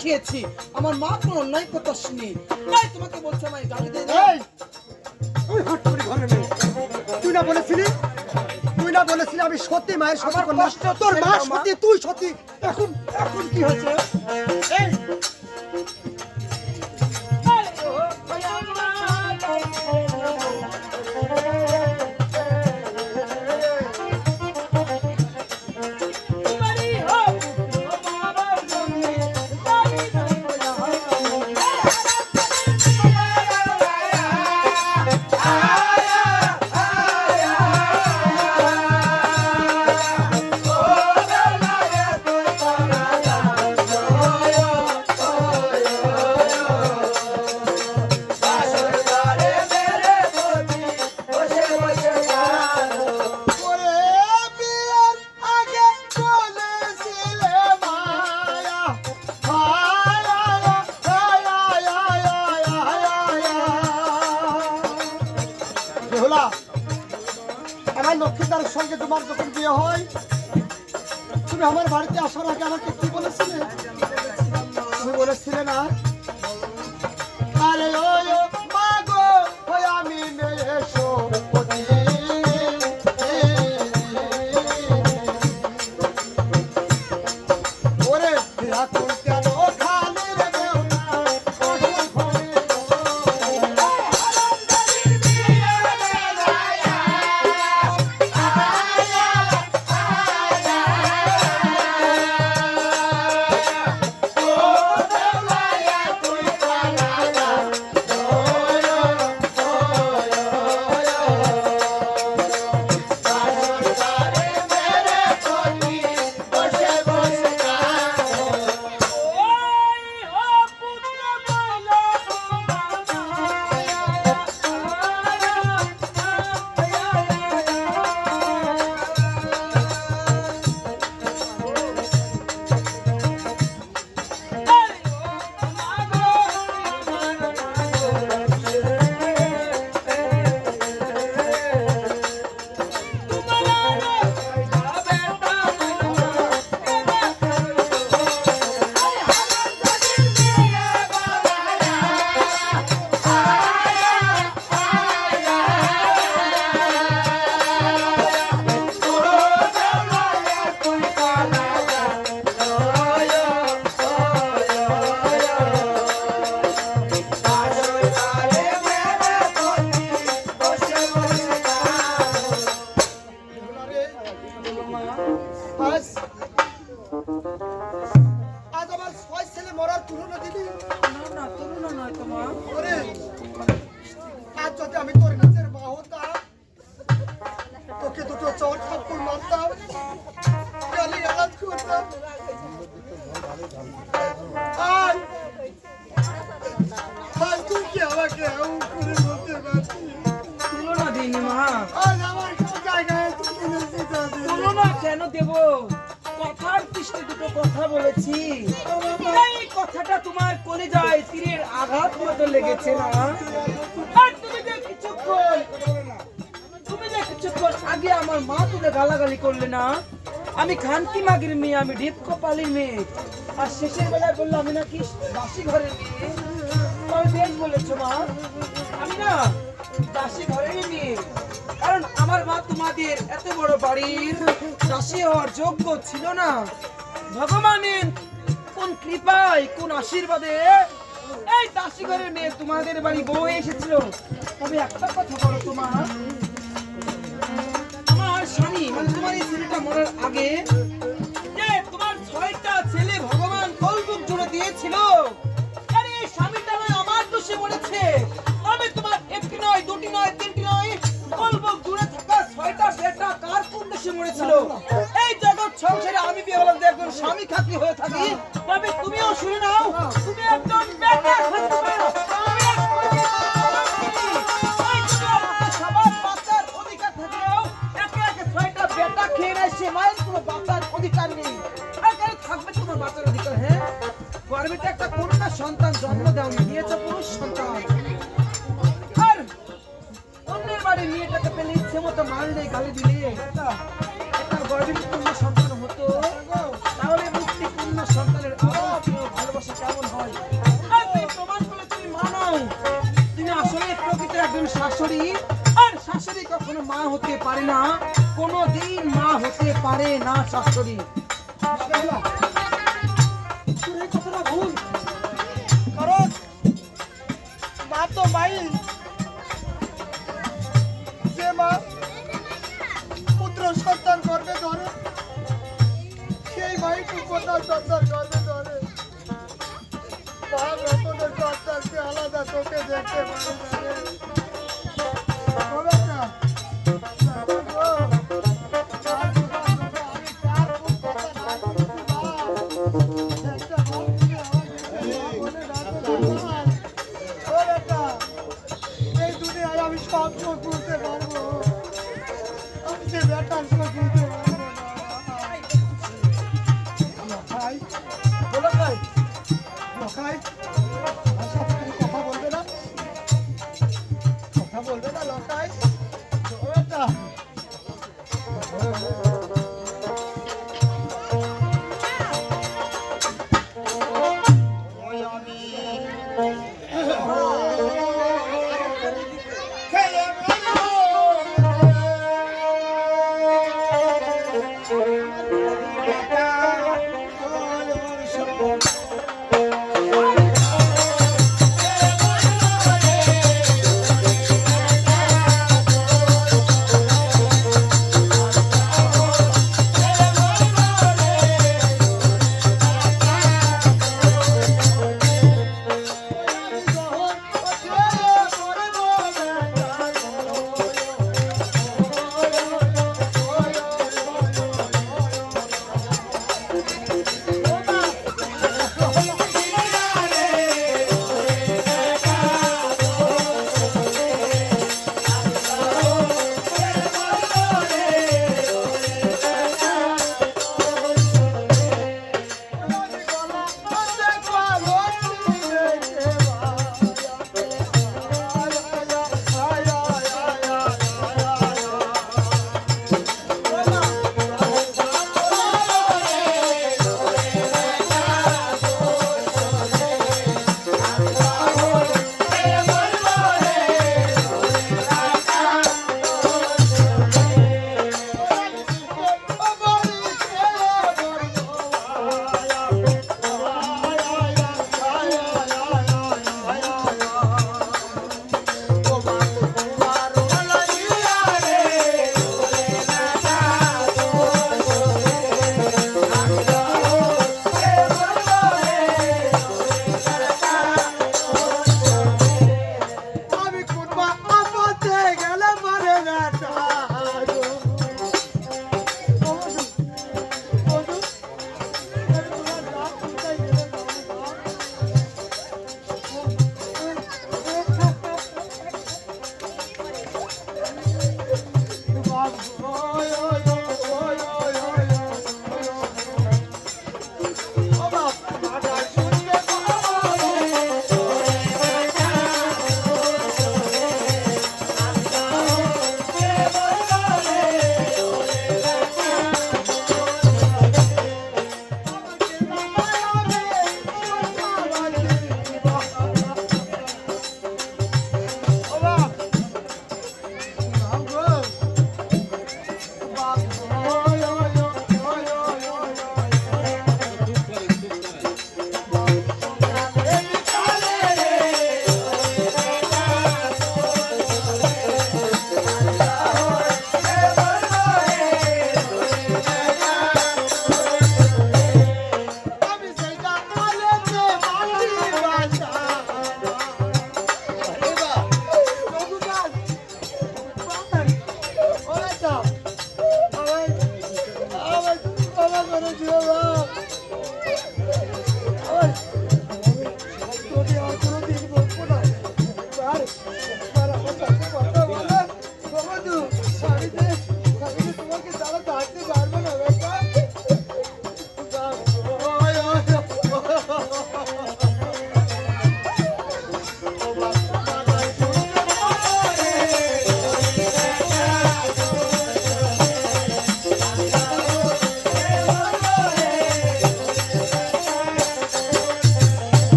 খেয়েছি আমার মা কোনো অন্যায় করতে শুনি তাই তোমাকে বলছে আমায় গালি দিয়ে দাও। হট করে ঘরে নেই তুই না বলেছিলি? তুই না বলেছিলি আমি সত্যি মায়ের সবার কষ্ট তোর মা মা। সত্যি তুই সত্যি এখন এখন কি হয়েছে? এই তোমার যখন বিয়ে হয়, তুমি আমার বাড়িতে আসার আগে আমাকে কি বলেছিলে? তুমি বলেছিলে না? কথা বলেছি। কথাটা তোমার কোলে যায়, তীরের আঘাত মতো লেগেছে না? কিছুক্ষণ আগে আমার মা তুলে গালাগালি করলে না, আমি খানকি মাগির মেয়ে, আমি ঢিপ কপালির মেয়ে। আর শেষের বেলায় বলল, আমি নাকি দাসী ঘরের মেয়ে। তুমি বেশ বলেছ মা, আমি না দাসী ঘরের মেয়ে। কারণ আমার মা তোমাদের এত বড় বাড়ির দাসী হওয়ার যোগ্য ছিল না। ভগবানের, কোন কৃপায়, কোন আশীর্বাদে? এই দাসী মেয়ে তোমাদের বাড়ি বউ এসেছিল। তবে একটা কথা বলো তোমার। আমার স্বামী মানে তোমার এই ছেলেটা মরার আগে যে তোমার ছয়টা ছেলে ভগবান কলবুক জুড়ে দিয়েছিল, আরে এই স্বামীটা আমার দোষে মরেছে। তবে তোমার একটি নয়, দুটি নয়, তিনটি নয় কলবুক জুড়ে থাকা ছয়টা বেটা কার দেশে মরেছিল? এই জগৎ সংসারে আমি বিয়ে হলাম একজন স্বামী খাতি হয়ে থাকি। তবে তুমিও শুনে নাও, তুমি একজন বেটা অধিকার নেই। থাকবে তোমার বাচ্চার অধিকার হ্যাঁ? একটা কন্যা সন্তান জন্ম দেওয়া নিয়েছে পুরুষ সন্তান। কথা মানলে গালি দিলে। একটা গর্বিতপূর্ণ সন্তান হতো। তাহলে মুক্তিপূর্ণ সন্তানের ভালোবাসা কেমন হয়? প্রমাণ করে তুমি মানাও তুমি আসলে প্রকৃত একজন শাশুড়ি। আর শাশুড়ি কখনো মা হতে পারে না। কোনো দিন মা হতে পারে না শাশুড়ি। Thank you.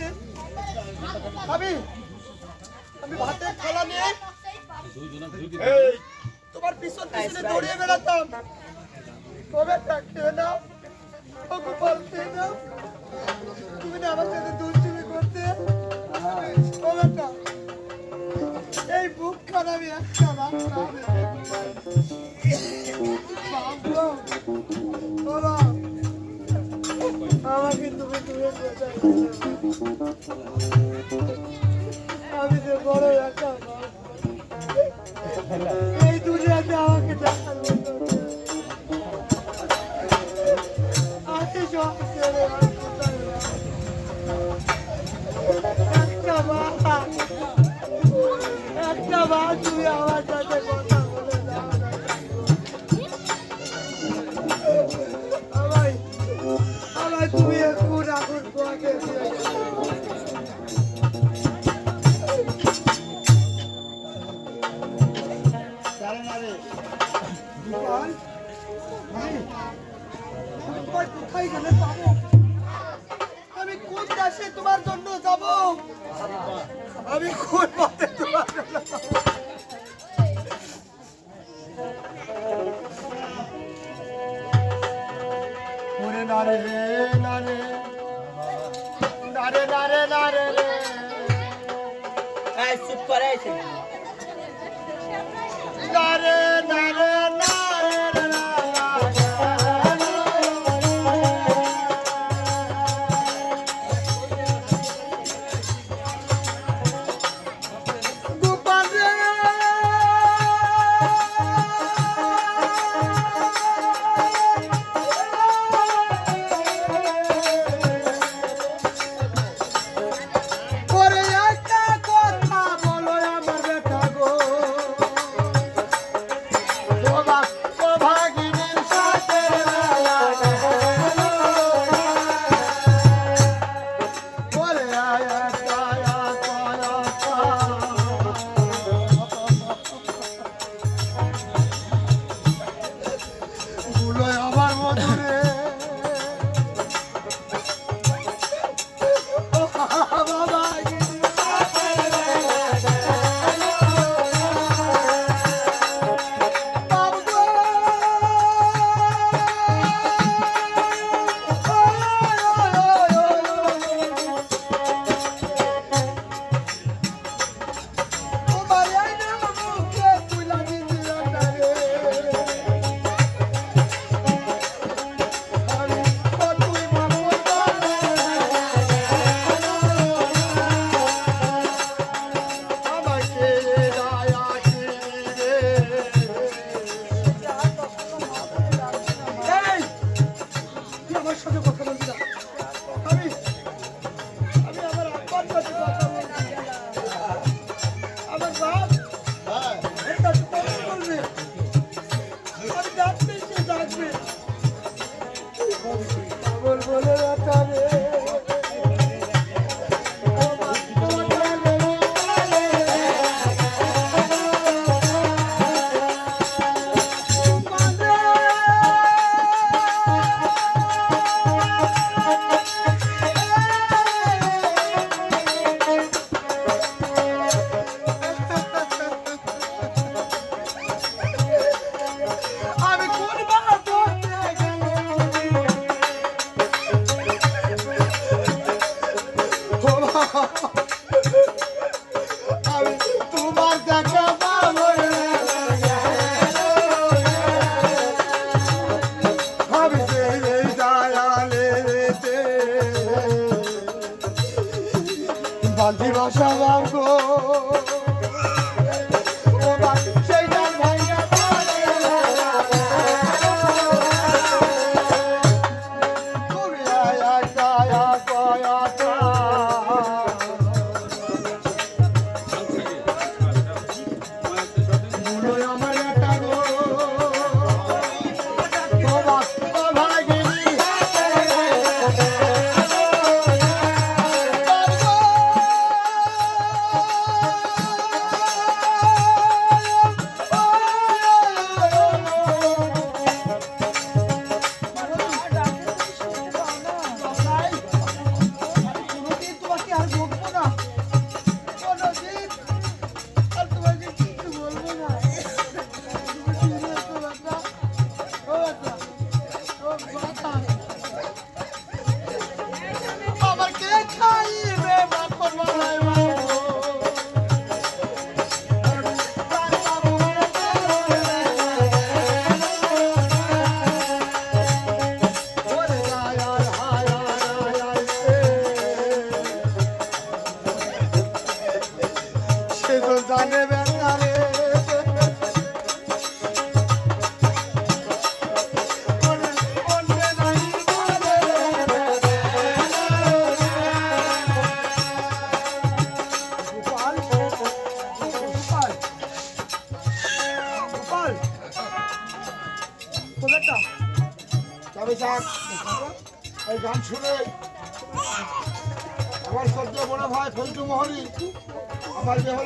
মান আমি যে বড় একটা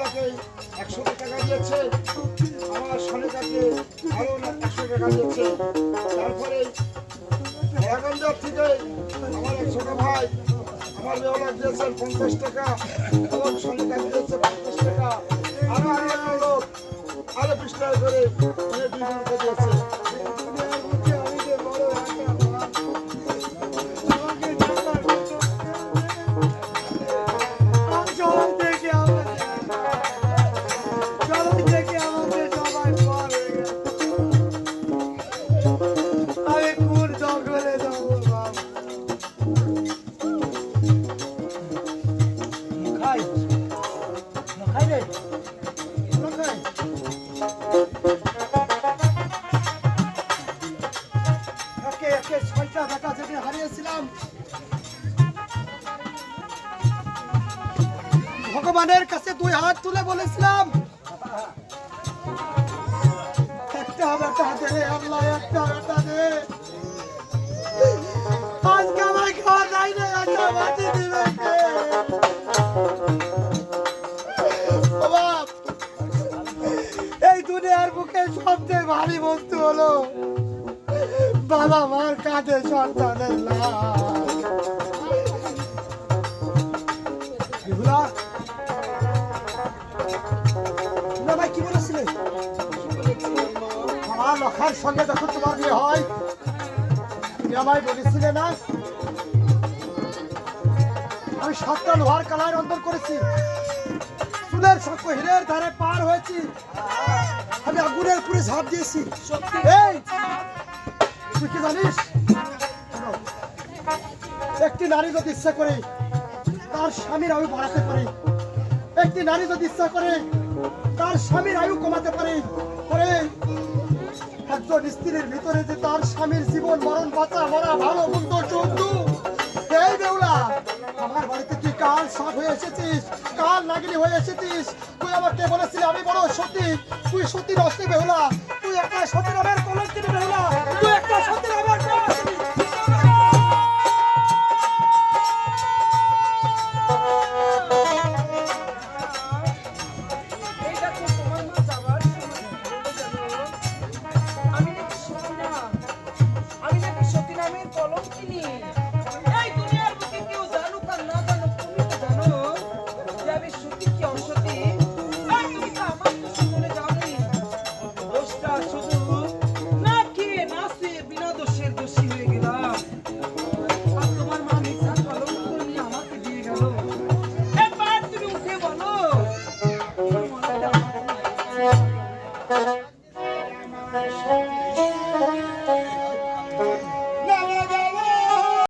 বেহলাকে একশো টাকা দিয়েছে। আমার সনিকাকে আরও একশো টাকা দিয়েছে। তারপরে রাগঞ্জার থেকে আমার এক ছোট ভাই, আমার বেহলা দিয়েছেন পঞ্চাশ টাকা এবং সনিকা দিয়েছে পঞ্চাশ টাকা। আরও একটা লোক আরও বিশ টাকা করে দিয়েছে। সবচেয়ে ভারী বস্তু হলো বাবা মার কাঁধে সন্তানের ভাই, কি বলেছিলে? আমার লখার সঙ্গে যখন তোমার বিয়ে হয় তুমি বলেছিলে না, আমি সাতটা লোহার কালার অন্তর করেছি। সুদের সক্ষ হীরের ধারে পার হয়েছি। আমি আগুনের পুরে ঝাঁপ দিয়েছি। তুই কি জানিস? একটি নারী যদি ইচ্ছা করে তার স্বামীর আয়ু বাড়াতে পারে, একটি নারী যদি ইচ্ছা করে তার স্বামীর আয়ু কমাতে পারে করে একজন স্ত্রীর ভিতরে যে তার স্বামীর জীবন, মরণ, বাঁচা, মরা, ভালো, মন্দ চন্দু এই বেউলা, আমার বাড়িতে তুই কাল সব হয়ে এসেছিস, কাল নাগিনী হয়ে এসেছিস আমাকে বলেছিল? আমি বড় সত্যি। তুই সত্যি রস্তে বেহুলা তুই একটা সতী নামের কলঙ্কিনী বেহুলা তুই একটা সতী